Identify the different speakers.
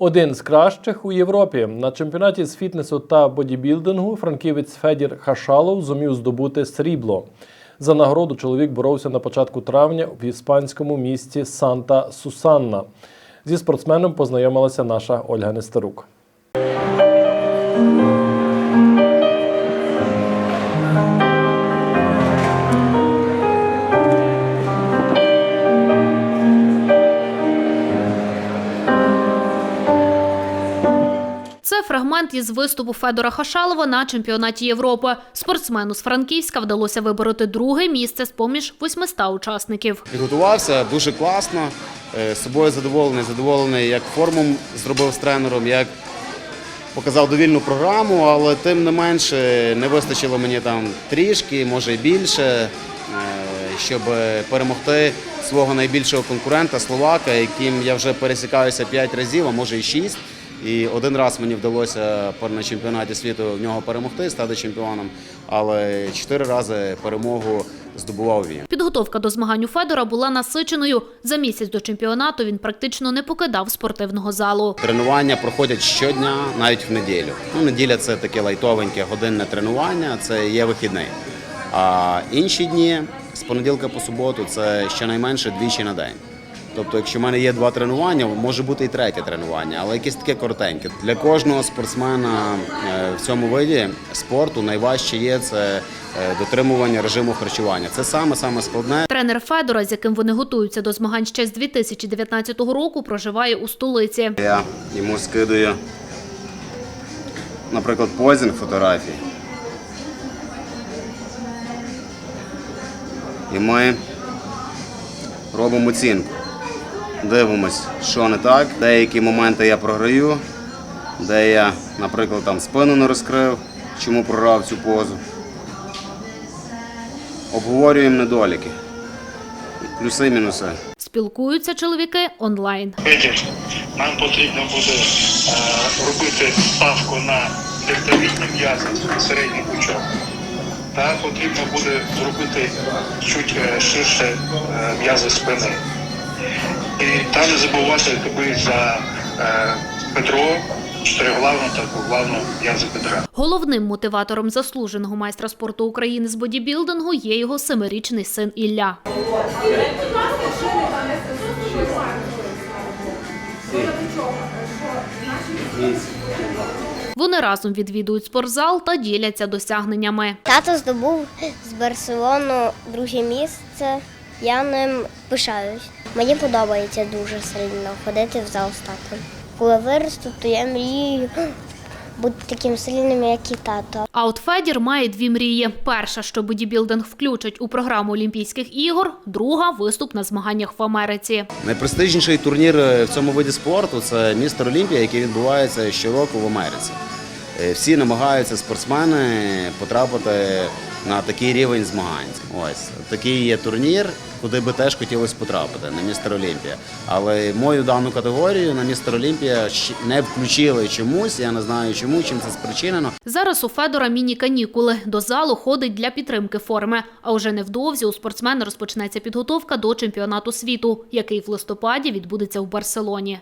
Speaker 1: Один з кращих у Європі на чемпіонаті з фітнесу та бодібілдингу франківець Федір Хашалов зумів здобути срібло. За нагороду чоловік боровся на початку травня в іспанському місті Санта Сусанна. Зі спортсменом познайомилася наша Ольга Нестерук.
Speaker 2: Фрагмент із виступу Федора Хашалова на чемпіонаті Європи. Спортсмену з Франківська вдалося вибороти друге місце з поміж 800 учасників.
Speaker 3: Підготувався дуже класно. е, з Собою задоволений, задоволений, як форму зробив з тренером, як показав довільну програму, але тим не менше не вистачило мені там трішки, може і більше, е, щоб перемогти свого найбільшого конкурента Словака, яким я вже пересікаюся 5 разів, а може і 6. І один раз мені вдалося на чемпіонаті світу в нього перемогти, стати чемпіоном, але чотири рази перемогу здобував він.
Speaker 2: Підготовка до змагань у Федора була насиченою. За місяць до чемпіонату він практично не покидав спортивного залу.
Speaker 3: Тренування проходять щодня, навіть в неділю. Ну, неділя це таке лайтовеньке годинне тренування, це є вихідний. А інші дні з понеділка по суботу це щонайменше двічі на день. Тобто, якщо в мене є два тренування, може бути і третє тренування, але якесь таке коротеньке. Для кожного спортсмена е, в цьому виді спорту найважче є це е, дотримування режиму харчування. Це саме саме складне.
Speaker 2: Тренер Федора, з яким вони готуються до змагань ще з 2019 року, проживає у столиці.
Speaker 3: Я йому скидаю, наприклад, позінг фотографій. І ми робимо оцінку. Дивимось, що не так. Деякі моменти я програю, де я, наприклад, там спину не розкрив, чому програв цю позу. Обговорюємо недоліки, плюси, мінуси.
Speaker 2: Спілкуються чоловіки онлайн.
Speaker 4: Федір, нам потрібно буде е, робити ставку на дельтовідні м'язи середніх пучок. Та потрібно буде зробити чуть е, ширше е, м'язи спини. І та не забувати тобі за е, бедро, чотириглавну та двоглавну м'язи бедра.
Speaker 2: Головним мотиватором заслуженого майстра спорту України з бодібілдингу є його семирічний син Ілля. Вони разом відвідують спортзал та діляться досягненнями.
Speaker 5: Тато здобув з Барселону друге місце. Я ним пишаюсь. Мені подобається дуже сильно ходити в зал з. Коли виросту, то я мрію бути таким сильним, як і тато.
Speaker 2: А от Федір має дві мрії: перша, що бодібілдинг включать у програму Олімпійських ігор, друга виступ на змаганнях в Америці.
Speaker 3: Найпрестижніший турнір е, в цьому виді спорту це містер Олімпія, який відбувається щороку в Америці. Е, Всі намагаються спортсмени потрапити на такий рівень змагань. Ось такий є турнір, куди би теж хотілося потрапити на містер Олімпія. Але мою дану категорію на містер Олімпія не включили чомусь. Я не знаю чому, чим це спричинено.
Speaker 2: Зараз у Федора міні-канікули. До залу ходить для підтримки форми. А вже невдовзі у спортсмена розпочнеться підготовка до чемпіонату світу, який в листопаді відбудеться в Барселоні.